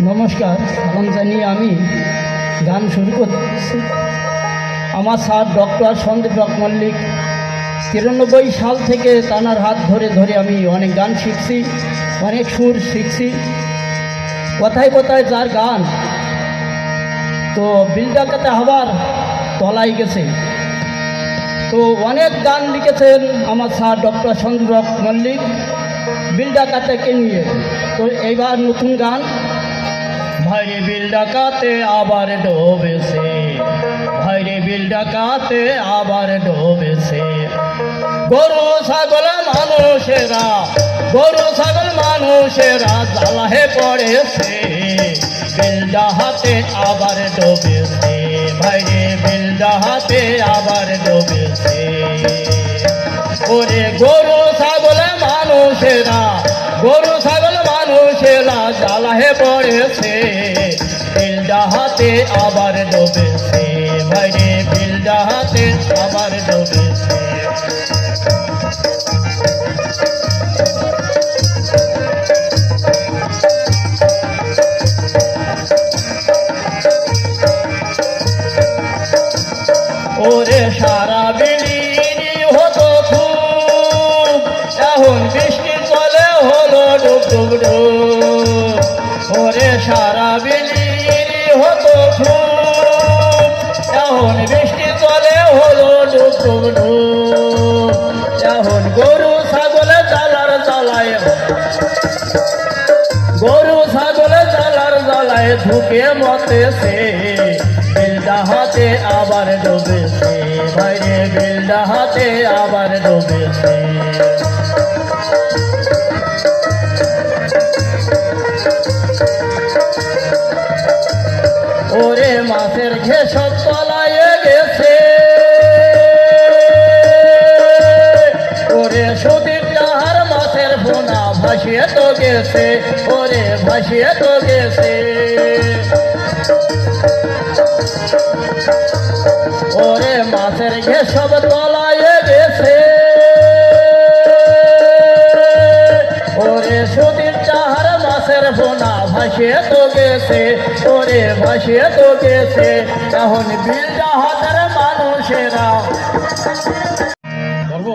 নমস্কার, সালাম জানিয়ে আমি গান শুরু করছি। আমার স্যার ডক্টর সন্দীপ রক মল্লিক। তিরানব্বই সাল থেকে তানার হাত ধরে ধরে আমি অনেক গান শিখছি, অনেক সুর শিখছি। কথায় কথায় যার গান, তো বিলডাকাতে আবার তলায় গেছে। তো অনেক গান লিখেছেন আমার স্যার ডক্টর সন্দীপ রক মল্লিক বিলডাকাতেকে নিয়ে। তো এইবার নতুন গান ভাইরে বিল ডাকাতে আবার ডোবেছে। ভাইরে বিল ডাকাতে আবার ডোবেছে। গরু, ছাগল, মানুষেরা, গরু, ছাগল, মানুষেরা জ্বালাহে পড়েছে। বিল ডাহাতে আবার ডোবেছে। ভাইরে বিল ডাহাতে আবার ডোবেছে। ওরে গরু, ছাগল, মানুষেরা, গরু, ছাগল, মানুষেরা জ্বালাহে পড়েছে। আবার ডোবেছে। বাইরে বিলডা হাতে আবার ডোবেছে। ওরে সারা বিলিনি হতো খুব। এখন বৃষ্টি চলে হলো ডুব ডুব ডুব। ওরে সারা বিলিনি এখন বৃষ্টি চলে হলো ডুব এখন গরু, ছাগলে চালার চালায় গরু, ছাগলে চালার জ্বালায় ঢুকে মতেছে বিলডা হাতে আবার ডুবেছে। বাইরে বিলডা হাতে আবার ডুবেছে। মাছের ঘেসব তলায় গেছে। ওরে সুদীপ যাহার মাছের বোনা ভাসিয়ে তো গেছে, ওরে ভাসিয়ে তো গেছে। ওরে মাছের ঘেসব তলায় গেছে। ওরে সুদীপ চাহার মাছের বোনা ভাসিয়ে তো গেছে ওরে ভাসিয়ে তো গেছে এখন বিল হাতের মানুষেরা করব